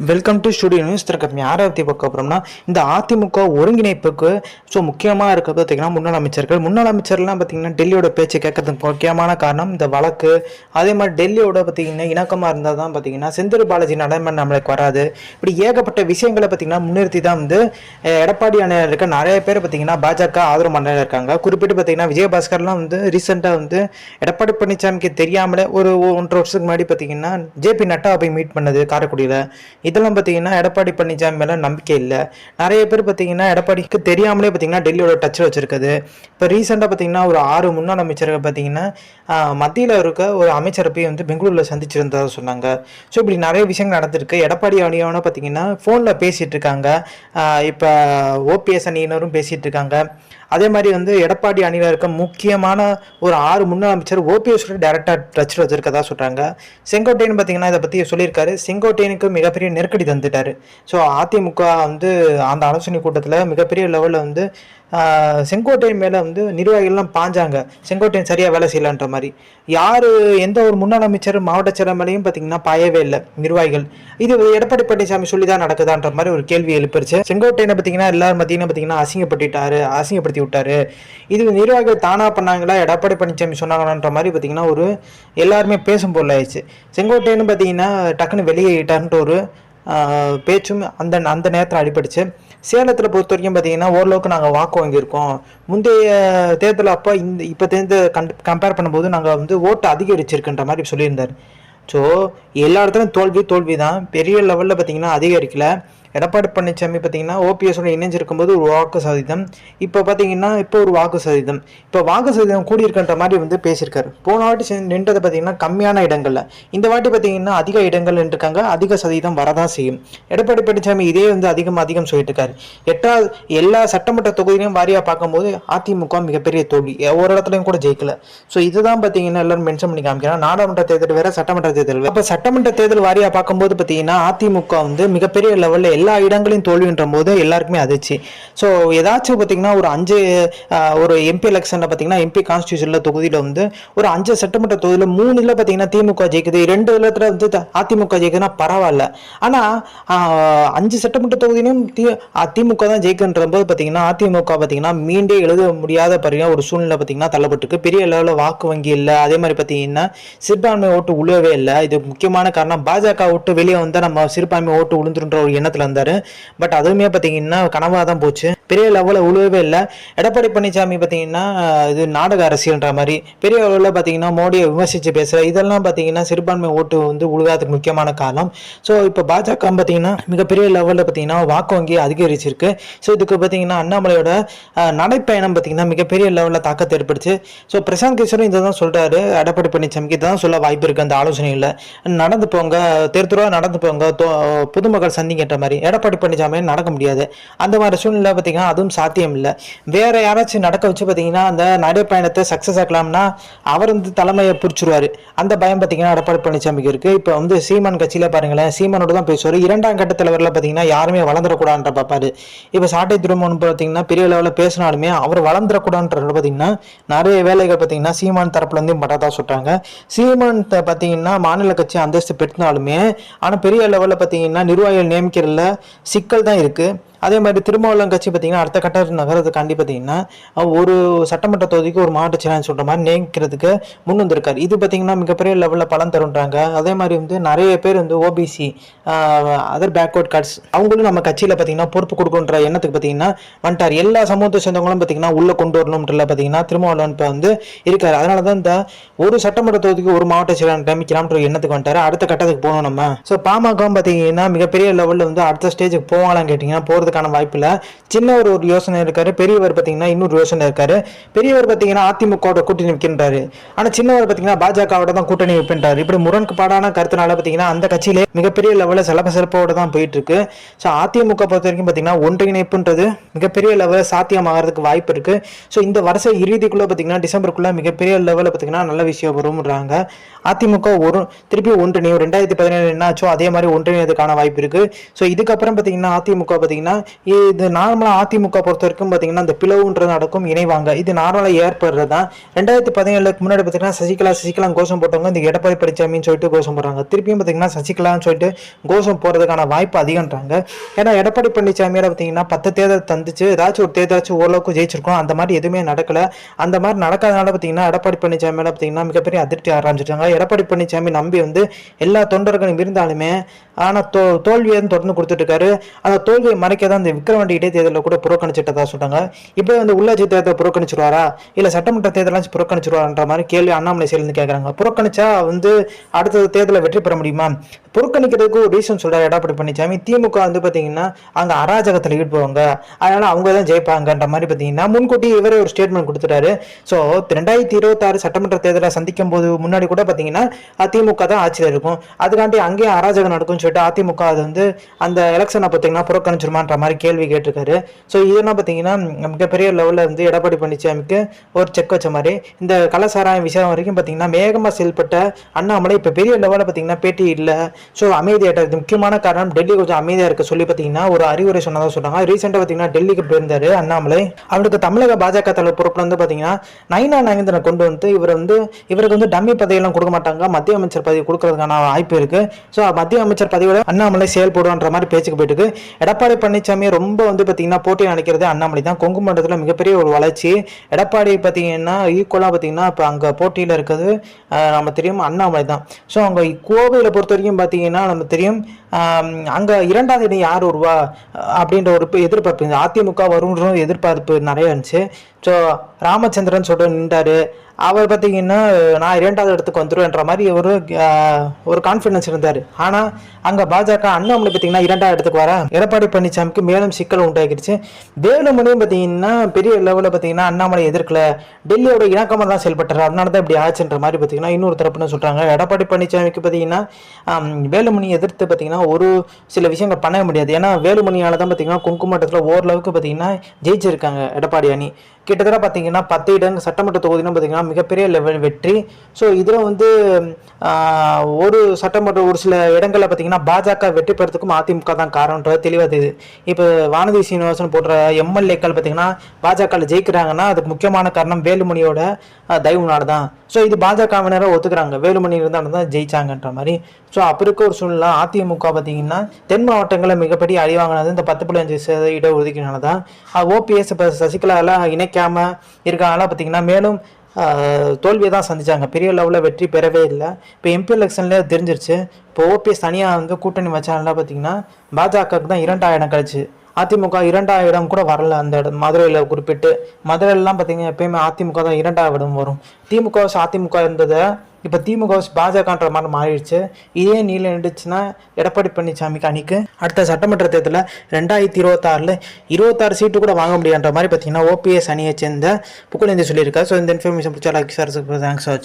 Welcome to studio news திறக்கம் யாரை பற்றி பார்க்க போகிறோம்னா இந்த அதிமுக ஒருங்கிணைப்புக்கு ஸோ முக்கியமாக இருக்கிறது பார்த்திங்கன்னா முன்னாள் அமைச்சர்கள். முன்னாள் அமைச்சர்லாம் பார்த்திங்கன்னா டெல்லியோட பேச்சு கேட்கறதுக்கு முக்கியமான காரணம் இந்த வழக்கு. அதே மாதிரி டெல்லியோட பார்த்திங்கன்னா இணக்கமாக இருந்தால் தான் பார்த்திங்கன்னா செந்தில் பாலாஜி நடைமுறை நம்மளுக்கு வராது. இப்படி ஏகப்பட்ட விஷயங்களை பார்த்திங்கன்னா முன்னிறுத்தி தான் வந்து எடப்பாடி அணையில் இருக்க நிறைய பேர் பார்த்திங்கன்னா பாஜக ஆதரவு மண்டலம் இருக்காங்க. குறிப்பிட்டு பார்த்திங்கன்னா விஜயபாஸ்கர்லாம் வந்து ரீசெண்டாக வந்து எடப்பாடி பழனிசாமிக்கு தெரியாமலே ஒரு ஒன்றரை வருஷத்துக்கு முன்னாடி பார்த்திங்கன்னா ஜேபி நட்டா போய் மீட் பண்ணது காரைக்குடியில். இதெல்லாம் பார்த்தீங்கன்னா எடப்பாடி பழனிசாமி மேலே நம்பிக்கை இல்லை. நிறைய பேர் பார்த்தீங்கன்னா எடப்பாடிக்கு தெரியாமலே பார்த்தீங்கன்னா டெல்லியோட டச்சில் வச்சிருக்குது. இப்போ ரீசெண்டாக பார்த்தீங்கன்னா ஒரு ஆறு முன்னாள் அமைச்சர்கள் பார்த்தீங்கன்னா மத்தியில் இருக்க ஒரு அமைச்சரை போய் வந்து பெங்களூரில் சந்திச்சிருந்ததாக சொன்னாங்க. ஸோ இப்படி நிறைய விஷயங்கள் நடந்திருக்கு. எடப்பாடி அணியவனை பார்த்தீங்கன்னா ஃபோனில் பேசிகிட்டு இருக்காங்க. இப்போ ஓபிஎஸ் அணியினரும் பேசிகிட்டு இருக்காங்க. அதே மாதிரி வந்து எடப்பாடி அணியில் இருக்க முக்கியமான ஒரு ஆறு முன்னாள் அமைச்சர் ஓபிஎஸ் டேரக்டாக டச்சில் வச்சிருக்கதா சொல்கிறாங்க செங்கோட்டையன் பார்த்தீங்கன்னா இதை பற்றி சொல்லியிருக்காரு. செங்கோட்டையனுக்கு மிகப்பெரிய நெருக்கடி தந்துட்டார். ஸோ அதிமுக வந்து அந்த ஆலோசனை கூட்டத்தில் மிகப்பெரிய லெவலில் வந்து செங்கோட்டையன் மேலே வந்து நிர்வாகிகள்லாம் பாஞ்சாங்க. செங்கோட்டையன் சரியாக வேலை செய்யலான்ற மாதிரி. யார் எந்த ஒரு முன்னாள் அமைச்சர் மாவட்ட செயலர் மேலேயும் பார்த்தீங்கன்னா பாயவே இல்லை. நிர்வாகிகள். இது எடப்பாடி பழனிசாமி சொல்லி தான் நடக்குதான்ற மாதிரி ஒரு கேள்வி எழுப்பிருச்சு. செங்கோட்டையனை பார்த்தீங்கன்னா எல்லாரும் பார்த்தீங்கன்னா பார்த்தீங்கன்னா அசிங்கப்பட்டுட்டாரு அசிங்கப்படுத்தி விட்டாரு. இது நிர்வாகிகள் தானா பண்ணாங்களா? எடப்பாடி பழனிசாமி சொன்னாங்களான்ற மாதிரி பார்த்தீங்கன்னா ஒரு எல்லாருமே பேசும் பொருள் ஆயிடுச்சு. செங்கோட்டையன்னு பார்த்தீங்கன்னா டக்குன்னு வெளியேட்டான்ட்டு ஒரு பேச்சும் அந்த அந்த நேரத்தில் அடிபட்டுச்சு. சேலத்தில் பொறுத்த வரைக்கும் பார்த்தீங்கன்னா ஓரளவுக்கு நாங்கள் வாக்கு வாங்கியிருக்கோம். முந்தைய தேர்தல் அப்போ இந்த இப்போ தேர்ந்த கண் கம்பேர் பண்ணும்போது நாங்கள் வந்து ஓட்டு அதிகரிச்சிருக்குன்ற மாதிரி சொல்லியிருந்தார். ஸோ எல்லா இடத்துலையும் தோல்வி தோல்வி தான் பெரிய லெவலில் பார்த்தீங்கன்னா அதிகரிக்கல. எடப்பாடி பழனிசாமி பார்த்தீங்கன்னா ஓபிஎஸோட இணைஞ்சிருக்கும் போது ஒரு வாக்கு சதவீதம். இப்போ பார்த்தீங்கன்னா இப்போ ஒரு வாக்கு சதவீதம். இப்போ வாக்கு சதவீதம் கூடியிருக்கின்ற மாதிரி வந்து பேசியிருக்காரு. போன வாட்டி செஞ்ச- நின்றது பார்த்தீங்கன்னா கம்மியான இடங்களில். இந்த வாட்டி பார்த்தீங்கன்னா அதிக இடங்கள் நின்றுருக்காங்க. அதிக சதவீதம் வரதான் செய்யும். எடப்பாடி பழனிசாமி இதே வந்து அதிகம் அதிகம் சொல்லிட்டு இருக்காரு எட்டாவது எல்லா சட்டமன்ற தொகுதியிலையும் வாரியாக பார்க்கும்போது அதிமுக மிகப்பெரிய தோல்வி. ஒரு இடத்துலையும் கூட ஜெயிக்கல. ஸோ இதுதான் பார்த்தீங்கன்னா எல்லாரும் மென்ஷன் பண்ணி காமிக்கிறோம் நாடாளுமன்ற தேர்தல் வேற சட்டமன்ற தேர்தல் அப்போ சட்டமன்ற தேர்தல் வாரியாக பார்க்கும்போது பார்த்தீங்கன்னா அதிமுக வந்து மிகப்பெரிய லெவலில் எல்லா இடங்களையும் தோல்வின்ற போது எல்லாருக்குமே அதிர்ச்சி. ஸோ ஏதாச்சும் பார்த்தீங்கன்னா ஒரு அஞ்சு ஒரு எம்பி எலெக்ஷனில் பார்த்தீங்கன்னா எம்பி கான்ஸ்டியூஷனில் தொகுதியில் வந்து ஒரு அஞ்சு சட்டமன்ற தொகுதியில் மூணுல பார்த்தீங்கன்னா திமுக ஜெயிக்குது. ரெண்டு இடத்துல வந்து அதிமுக ஜெயிக்குதுன்னா பரவாயில்ல. ஆனால் அஞ்சு சட்டமன்ற தொகுதியிலும் தி அ- திமுக தான் ஜெயிக்குன்ற போது பார்த்தீங்கன்னா அதிமுக பார்த்தீங்கன்னா மீண்டே எழுத முடியாத பாருங்க ஒரு சூழ்நிலை பார்த்தீங்கன்னா தள்ளப்பட்டிருக்கு. பெரிய லெவலில் வாக்கு வங்கி இல்லை. அதே மாதிரி பார்த்தீங்கன்னா சிறுபான்மை ஓட்டு உழுவே இல்லை. இது முக்கியமான காரணம். பாஜக ஓட்டு வெளியே வந்தால் நம்ம சிறுபான்மை ஓட்டு உளுந்துருன்ற ஒரு எண்ணத்தில் இருந்தார் பட் அதுவுமே பார்த்தீங்கன்னா கனவாக தான் போச்சு. பெரிய லெவலில் உழுவவே இல்லை. எடப்பாடி பழனிசாமி பார்த்தீங்கன்னா இது நாடக அரசியல்ன்ற மாதிரி பெரிய அளவில் பார்த்தீங்கன்னா மோடியை விமர்சித்து பேசுகிற இதெல்லாம் பார்த்தீங்கன்னா சிறுபான்மை ஓட்டு வந்து உழுகாததுக்கு முக்கியமான காலம் ஸோ இப்போ பாஜக பார்த்தீங்கன்னா மிகப்பெரிய லெவலில் பார்த்தீங்கன்னா வாக்கு வங்கி அதிகரிச்சிருக்கு. ஸோ இதுக்கு பார்த்தீங்கன்னா அண்ணாமலையோட நடைப்பயணம் பார்த்தீங்கன்னா மிகப்பெரிய லெவலில் தாக்கத்தை ஏற்படுச்சு ஸோ பிரசாந்த் கிஷோரும் இதை தான் சொல்கிறாரு எடப்பாடி பழனிசாமிக்கு இதை தான் சொல்ல வாய்ப்பு இருக்குது அந்த ஆலோசனையில் நடந்து போங்க தெரு நடந்து போங்க பொதுமக்கள் சந்திங்கன்ற மாதிரி. எடப்பாடி பழனிசாமி நடக்க முடியாது. அந்த மாதிரி சூழ்நிலை பார்த்தீங்கன்னா அதுவும் சாத்தியம் இல்லை. வேற யாராச்சும் நடக்க வச்சு பார்த்தீங்கன்னா அந்த நடைப்பயணத்தை சக்ஸஸ் ஆக்கலாம்னா அவர் வந்து தலைமையை பிடிச்சிருவார். அந்த பயம் பார்த்தீங்கன்னா எடப்பாடி பழனிசாமிக்கு இருக்கு. இப்போ வந்து சீமான் கட்சியில பாருங்களேன் சீமானோட தான் பேசுவார். இரண்டாம் கட்ட தலைவரில் பார்த்தீங்கன்னா யாருமே வளர்ந்துடக்கூடாதுன்ற பார்ப்பாரு. இப்போ சாட்டை திருமணம் பார்த்தீங்கன்னா பெரிய லெவலில் பேசினாலுமே அவர் வளர்ந்துடக்கூடாதுன்றது பார்த்தீங்கன்னா நிறைய வேலைகள் பார்த்தீங்கன்னா சீமான் தரப்புல இருந்து பட்டதா சொல்றாங்க. சீமான் பார்த்தீங்கன்னா மாநில கட்சி அந்தஸ்து பெற்றினாலுமே ஆனால் பெரிய லெவலில் பார்த்தீங்கன்னா நிர்வாகிகள் நியமிக்கிறதுல சிக்கல் தான் இருக்குது அதே மாதிரி திருமாவளவன் கட்சி பார்த்தீங்கன்னா அடுத்த கட்ட நகரத்துக்காண்டி பார்த்தீங்கன்னா ஒரு சட்டமன்ற தொகுதிக்கு ஒரு மாவட்ட செயலாளர் சொல்கிற மாதிரி நியமிக்கிறதுக்கு முன் வந்திருக்காரு. இது பார்த்தீங்கன்னா மிகப்பெரிய லெவலில் பலன் தருன்றாங்க. அதே மாதிரி வந்து நிறைய பேர் வந்து ஓபிசி அதர் பேக்வர்ட் கார்ட்ஸ் அவங்களும் நம்ம கட்சியில் பார்த்தீங்கன்னா பொறுப்பு கொடுக்குன்ற எண்ணத்துக்கு பார்த்தீங்கன்னா வந்துட்டார். எல்லா சமூகத்தை சேர்ந்தவங்களும் பார்த்தீங்கன்னா உள்ள கொண்டு வரணும்ன்றல பார்த்தீங்கன்னா திருமாவளவன் இப்போ வந்து இருக்கார். அதனால தான் இந்த ஒரு சட்டமன்ற தொகுதிக்கு ஒரு மாவட்ட செயலாளர் நியமிக்கலாம்ன்ற எண்ணத்துக்கு வந்துட்டார். அடுத்த கட்டத்துக்கு போகணும் நம்ம. ஸோ பாமகவும் பார்த்தீங்கன்னா மிகப்பெரிய லெவலில் வந்து அடுத்த ஸ்டேஜுக்கு போவாங்களான்னு கேட்டிங்கன்னா போகிறதுக்கு வாய்ப்பு இல்லை சின்னவர் ஒரு யோசனை இருக்காரு. பெரியவர் பார்த்தீங்கன்னா இன்னொரு யோசனை இருக்காரு. பெரியவர் பார்த்தீங்கன்னா அதிமுகவோட கூட்டணி வைக்கின்றாரு ஆனால் சின்னவர் பார்த்தீங்கன்னா பாஜகவோட தான் கூட்டணி வைப்பின்றாரு இப்படி முரண்பாடான கருத்துனால பார்த்தீங்கன்னா அந்த கட்சியிலே மிகப்பெரிய லெவலில் சிலப்ப சிறப்போட தான் போயிட்டு இருக்கு ஸோ அதிமுக பொறுத்த வரைக்கும் பார்த்தீங்கன்னா ஒன்றிணைப்புன்றது மிகப்பெரிய லெவலில் சாத்தியமாகிறதுக்கு வாய்ப்பு இருக்கு. ஸோ இந்த வருஷ இறுதிக்குள்ளே பார்த்தீங்கன்னா டிசம்பருக்குள்ளே மிகப்பெரிய லெவலில் பார்த்தீங்கன்னா நல்ல விஷயம் வரும்ன்றாங்க. அதிமுக ஒரு திருப்பி ஒன்றிணையும். ரெண்டாயிரத்தி பதினேழு என்ன ஆச்சோ அதே மாதிரி ஒன்றிணையதுக்கான வாய்ப்பு இருக்கு. ஸோ இதுக்கப்புறம் பார்த்தீங்கன்னா அதிமுக பார்த்தீங்கன்னா இது நார்மலாக அதிமுக பொறுத்த வரைக்கும் பார்த்தீங்கன்னா இந்த பிளவுன்றது நடக்கும் இணைவாங்க. இது நார்மலாக ஏற்படுறது தான் ரெண்டாயிரத்தி பதினேழுக்கு முன்னாடி பார்த்தீங்கன்னா சசிகலா சசிகலா கோஷம் போட்டவங்க இந்த எடப்பாடி பழனிசாமின்னு சொல்லிட்டு கோஷம் போடுறாங்க. திருப்பியும் பார்த்தீங்கன்னா சசிகலான்னு சொல்லிட்டு கோஷம் போகிறதுக்கான வாய்ப்பு அதிகன்றாங்க. ஏன்னா எடப்பாடி பழனிசாமியோட பார்த்தீங்கன்னா பத்து தேர்தல் தந்துச்சு. ஏதாச்சும் ஒரு தேர்தலாச்சும் ஓரளவுக்கு ஜெயிச்சிருக்கோம். அந்த மாதிரி எதுவுமே நடக்கல. அந்த மாதிரி நடக்காதனால பார்த்தீங்கன்னா எடப்பாடி பழனிசாமியோட பார்த்தீங்கன்னா மிகப்பெரிய அதிருப்தி ஆரம்பிச்சிட்டாங்க. எடப்பாடி பழனிசாமி நம்பி வந்து எல்லா தொண்டர்களும் இருந்தாலுமே ஆனால் தோ தோல்வியை வந்து தொடர்ந்து கொடுத்துட்டு இருக்காரு. அந்த தோல்வியை மறைக்க தான் இந்த விக்ரவாண்டி இடைத்தேர்தலில் கூட புறக்கணிச்சிட்டதா சொல்றாங்க. இப்போ வந்து உள்ளாட்சி தேர்தல் புறக்கணிச்சிருவாரா? இல்லை சட்டமன்ற தேர்தலாம் புறக்கணிச்சிருவாருன்ற மாதிரி கேள்வி அண்ணாமலை சேர்ந்து கேட்குறாங்க புறக்கணிச்சா வந்து அடுத்த தேர்தலில் வெற்றி பெற முடியுமா? புறக்கணிக்கிறதுக்கு ஒரு ரீசன் சொல்கிறார் எடப்பாடி பழனிசாமி திமுக வந்து பார்த்தீங்கன்னா அங்கே அராஜகத்தில் ஈடுபடுவாங்க. அதனால அவங்க தான் ஜெயிப்பாங்கன்ற மாதிரி பார்த்தீங்கன்னா முன்கூட்டி இவரே ஒரு ஸ்டேட்மெண்ட் கொடுத்துட்டாரு. ஸோ ரெண்டாயிரத்தி இருபத்தாறு சட்டமன்ற தேர்தலை சந்திக்கும் போது முன்னாடி கூட பார்த்தீங்கன்னா திமுக தான் ஆட்சியில் இருக்கும். அதுக்காண்டி அங்கேயும் அராஜகம் நடக்கும்னு சொல்லிட்டு அதிமுக அது வந்து அந்த எலெக்ஷனை பார்த்தீங்கன்னா புறக்கணிச்சிருமான்ற மாதிரி கேள்வி கேட்டிருக்காரு. ஸோ இதெல்லாம் பார்த்தீங்கன்னா மிகப்பெரிய லெவலில் இருந்து எடப்பாடி பழனிசாமிக்கு ஒரு செக் வச்ச மாதிரி. இந்த கலசாராயம் விஷயம் வரைக்கும் பார்த்தீங்கன்னா வேகமாக செயல்பட்ட அண்ணாமலை இப்போ பெரிய லெவலில் பார்த்தீங்கன்னா பேட்டி இல்லை. ஸோ அமைதியாக முக்கியமான காரணம் டெல்லி கொஞ்சம் அமைதியாக இருக்க சொல்லி பார்த்தீங்கன்னா ஒரு அறிவுரை சொன்னதாக சொல்கிறாங்க ரீசெண்டாக பார்த்தீங்கன்னா டெல்லிக்கு போயிருந்தாரு அண்ணாமலை. அவருக்கு தமிழக பாஜக தலைவர் பொறுப்பில் வந்து பார்த்தீங்கன்னா நைனா நயந்திரனை கொண்டு வந்து இவர் வந்து இவருக்கு வந்து டம்மி பதவியெல்லாம் கொடுக்க மாட்டாங்க. மத்திய அமைச்சர் பதவி கொடுக்கறதுக்கான வாய்ப்பு இருக்குது ஸோ மத்திய அமைச்சர் பதவியோட அண்ணாமலை செயல்படுவான்ற மாதிரி பேச்சுக்கு போயிட்டு எடப்பாடி பழனிசாமி ரொம்ப வந்து பார்த்தீங்கன்னா போட்டி நினைக்கிறது அண்ணாமலை தான். கொங்கு மண்டலத்தில் மிகப்பெரிய ஒரு வளர்ச்சி. எடப்பாடி பார்த்தீங்கன்னா ஈக்குவலாக பார்த்தீங்கன்னா இப்போ அங்கே போட்டியில் இருக்கிறது நம்ம தெரியும் அண்ணாமலை தான். ஸோ அங்கே கோவையில் பொறுத்த வரைக்கும் பார்த்தீங்கன்னா நம்ம தெரியும் அங்கே இரண்டாவது இடம் யார் வருவா அப்படின்ற ஒரு எதிர்பார்ப்பு இந்த அதிமுக வரும்ன்ற எதிர்பார்ப்பு நிறைய இருந்துச்சு. ஸோ ராமச்சந்திரன் சொல்லிட்டு நின்றாரு. அவர் பார்த்தீங்கன்னா நான் இரண்டாவது இடத்துக்கு வந்துடுவேன்ற மாதிரி ஒரு ஒரு கான்ஃபிடன்ஸ் இருந்தார். ஆனால் அங்கே பாஜக அண்ணாமலை பார்த்தீங்கன்னா இரண்டாவது இடத்துக்கு வர? எடப்பாடி பழனிசாமிக்கு மேலும் சிக்கல் உண்டாகிடுச்சு. வேலுமணியும் பார்த்தீங்கன்னா பெரிய லெவலில் பார்த்தீங்கன்னா அண்ணாமலை எதிர்க்கல. டெல்லியோட இணக்கமாக தான் செயல்பட்டார். அதனால தான் இப்படி ஆச்சுன்ற மாதிரி பார்த்தீங்கன்னா இன்னொரு தரப்புன்னு சொல்கிறாங்க எடப்பாடி பழனிசாமிக்கு பார்த்தீங்கன்னா வேலுமணி எதிர்த்து பார்த்தீங்கன்னா ஒரு சில விஷயங்கள் பண்ண முடியாது. ஏன்னா வேலுமணியால் தான் பார்த்தீங்கன்னா குங்குமட்டத்தில் ஓரளவுக்கு பார்த்தீங்கன்னா ஜெயிச்சிருக்காங்க எடப்பாடி அணி. கிட்டத்தட்ட பார்த்தீங்கன்னா பத்து இடங்கள் சட்டமன்ற தொகுதியிலும் பார்த்தீங்கன்னா மிகப்பெரிய லெவல் வெற்றி. ஸோ இதில் வந்து ஒரு சட்டமன்ற ஒரு சில இடங்களில் பார்த்தீங்கன்னா பாஜக வெற்றி பெறத்துக்கும் அதிமுக தான் காரணன்றது தெளிவாக தெரியுது. இப்போ வானதி சீனிவாசன் போன்ற எம்எல்ஏக்கள் பார்த்தீங்கன்னா பாஜகவில் ஜெயிக்கிறாங்கன்னா அதுக்கு முக்கியமான காரணம் வேலுமணியோட ஆஹ், தயவுனால தான். ஸோ இது பாஜகவினரை ஒத்துக்கிறாங்க. வேலுமணி இருந்தாலும் தான் ஜெயிச்சாங்கன்ற மாதிரி. ஸோ அப்போ இருக்க ஒரு சூழ்நிலை அதிமுக பார்த்தீங்கன்னா தென் மாவட்டங்களில் மிகப்பெரிய அடிவாங்கினது இந்த பத்து புள்ளி அஞ்சு சதவீத ஒதுக்கினால தான். ஓபிஎஸ் இப்போ சசிகலாவில் இணைக்க இணைக்காமல் இருக்காங்களா பார்த்தீங்கன்னா மேலும் தோல்வியை தான் சந்திச்சாங்க. பெரிய லெவலில் வெற்றி பெறவே இல்லை. இப்போ எம்பி எலெக்ஷன்லேயே தெரிஞ்சிருச்சு. இப்போ ஓபிஎஸ் தனியாக வந்து கூட்டணி வச்சாங்கன்னா பார்த்தீங்கன்னா பாஜகவுக்கு தான் இரண்டாயிரம் கழிச்சு. அதிமுக இரண்டாயிரம் கூட வரல. அந்த இடம் மதுரையில் குறிப்பிட்டு மதுரையிலலாம் பார்த்தீங்கன்னா எப்பயுமே அதிமுக தான் இரண்டாவது இடம் வரும். திமுக அதிமுக இருந்ததை இப்போ திமுக பாஜகன்ற மாதிரி மாறிடுச்சு. இதே நீல நின்றுச்சுன்னா எடப்பாடி பழனிசாமிக்கு அணிக்கு. அடுத்த சட்டமன்ற தேர்தலில் ரெண்டாயிரத்தி இருபத்தாறில் இருபத்தாறு சீட்டு கூட வாங்க முடியான்ற மாதிரி பார்த்தீங்கன்னா ஓபிஎஸ் அணியை சேர்ந்த புகழேந்தி சொல்லியிருக்காரு. ஸோ இந்த இன்ஃபர்மேஷன் பிடிச்சா லைக் சார் தேங்க்ஸ்